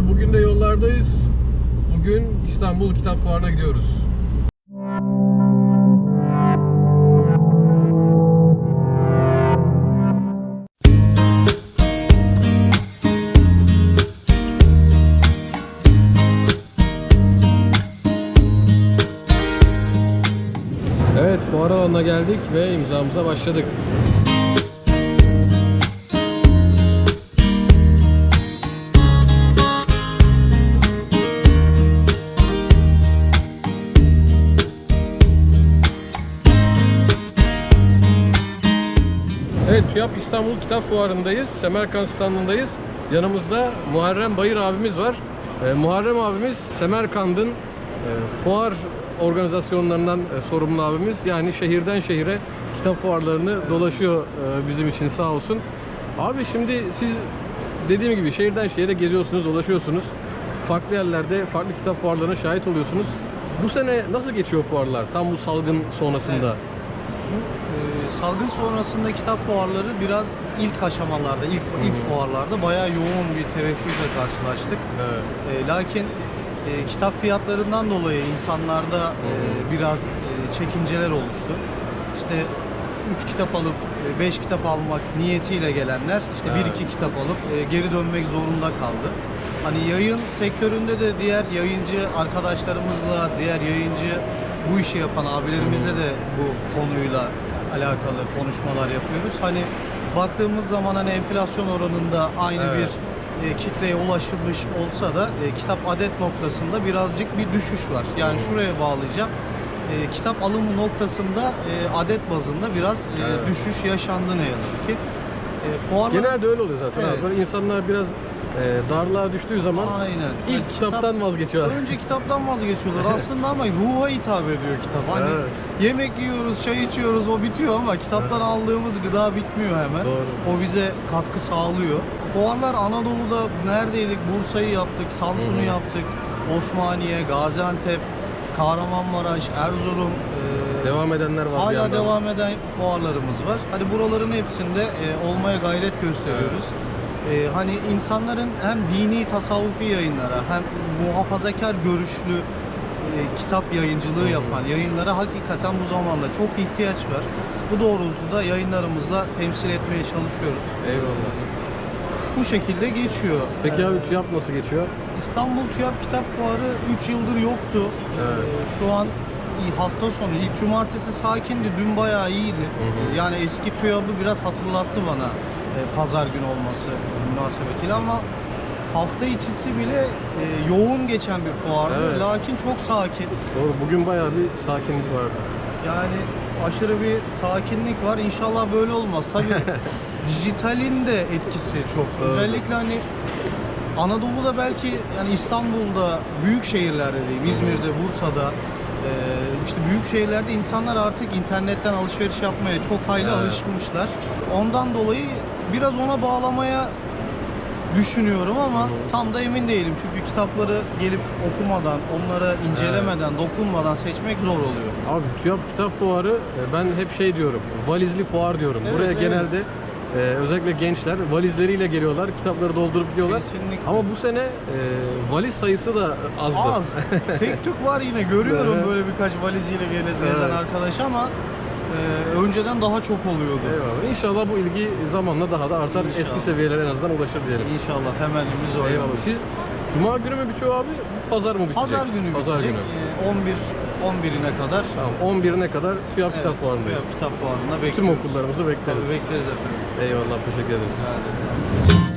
Dostlar bugün de yollardayız. Bugün İstanbul Kitap Fuarı'na gidiyoruz. Evet fuar alanına geldik ve imzamıza başladık. Evet TÜYAP İstanbul Kitap Fuarı'ndayız. Semerkant standındayız. Yanımızda Muharrem Bayır abimiz var. Ee, Muharrem abimiz Semerkant'ın e, fuar organizasyonlarından e, sorumlu abimiz. Yani şehirden şehire kitap fuarlarını dolaşıyor e, bizim için sağ olsun. Abi şimdi siz dediğim gibi şehirden şehire geziyorsunuz, dolaşıyorsunuz. Farklı yerlerde farklı kitap fuarlarına şahit oluyorsunuz. Bu sene nasıl geçiyor fuarlar? Tam bu salgın sonrasında. Ee, Salgın sonrasında kitap fuarları biraz ilk aşamalarda, ilk ilk fuarlarda bayağı yoğun bir teveccühle karşılaştık. Evet. Ee, lakin e, kitap fiyatlarından dolayı insanlarda e, biraz e, çekinceler oluştu. İşte 3 kitap alıp 5 kitap almak niyetiyle gelenler işte Evet. 1-2 kitap alıp e, geri dönmek zorunda kaldı. Hani yayın sektöründe de diğer yayıncı arkadaşlarımızla, diğer yayıncı bu işi yapan abilerimizle de bu konuyla alakalı konuşmalar yapıyoruz. Hani baktığımız zaman hani enflasyon oranında aynı Evet. bir e, kitleye ulaşılmış olsa da e, kitap adet noktasında birazcık bir düşüş var. Yani şuraya bağlayacağım. E, kitap alımı noktasında e, adet bazında biraz e, Evet. düşüş yaşandı ne yazık ki. E, fuarlar- Genelde öyle oluyor zaten. Evet. abi. Böyle insanlar biraz e, darlığa düştüğü zaman Aynen. ilk Yani kitaptan kitap- vazgeçiyorlar. Önce kitaptan vazgeçiyorlar aslında ama ruha hitap ediyor kitap. Hani Evet. yemek yiyoruz, çay içiyoruz o bitiyor ama kitaptan aldığımız gıda bitmiyor hemen. Doğru. O bize katkı sağlıyor. Fuarlar Anadolu'da neredeydik? Bursa'yı yaptık, Samsun'u yaptık, Osmaniye, Gaziantep, Kahramanmaraş, Erzurum, e, Devam edenler var Hala devam eden fuarlarımız var. Hani buraların hepsinde e, olmaya gayret gösteriyoruz. E, hani insanların hem dini tasavvufi yayınlara hem muhafazakar görüşlü e, kitap yayıncılığı yapan yayınlara hakikaten bu zamanda çok ihtiyaç var. Bu doğrultuda yayınlarımızla temsil etmeye çalışıyoruz. Eyvallah. Bu şekilde geçiyor. Peki abi TÜYAP nasıl geçiyor? İstanbul TÜYAP Kitap Fuarı 3 yıldır yoktu. Evet. Ee, Şu an hafta sonu ilk cumartesi sakindi. Dün bayağı iyiydi. hı. Yani eski TÜYAP'ı biraz hatırlattı bana e, pazar günü olması münasebetiyle ama hafta içisi bile e, yoğun geçen bir fuardı. Evet. Lakin çok sakin. Doğru. Bugün bayağı bir sakinlik vardı. Yani aşırı bir sakinlik var. İnşallah böyle olmaz. Tabii dijitalin de etkisi çok. Doğru. Özellikle hani Anadolu'da belki yani İstanbul'da büyük şehirlerde diyeyim, İzmir'de, Bursa'da e, işte büyük şehirlerde insanlar artık internetten alışveriş yapmaya çok hayli Evet. alışmışlar. Ondan dolayı biraz ona bağlamaya düşünüyorum ama tam da emin değilim. Çünkü kitapları gelip okumadan, onlara incelemeden, dokunmadan seçmek zor oluyor. Abi TÜYAP Kitap Fuarı e, ben hep şey diyorum. Valizli fuar diyorum. Evet, Buraya evet. genelde e, özellikle gençler valizleriyle geliyorlar. Kitapları doldurup gidiyorlar. Kesinlikle. Ama bu sene e, valiz sayısı da azdı. Az. Tek tük var yine görüyorum Evet. böyle birkaç valiziyle gezen Evet. arkadaş ama e, önceden daha çok oluyordu. Eyvallah. İnşallah bu ilgi zamanla daha da artar. İnşallah. Eski seviyelere en azından ulaşır diyelim. İnşallah temennimiz o. Eyvallah. Siz Cuma günü mü bitiyor abi? Pazar mı bitecek? Pazar günü Pazar bitecek. günü. E, 11 11'ine kadar Tamam. 11'ine kadar TÜYAP Kitap Evet, Fuarı'ndayız. Kitap fuarında bekliyoruz. Tüm okullarımızı bekleriz. Tabii bekleriz efendim. Eyvallah. Teşekkür ederiz. Yani.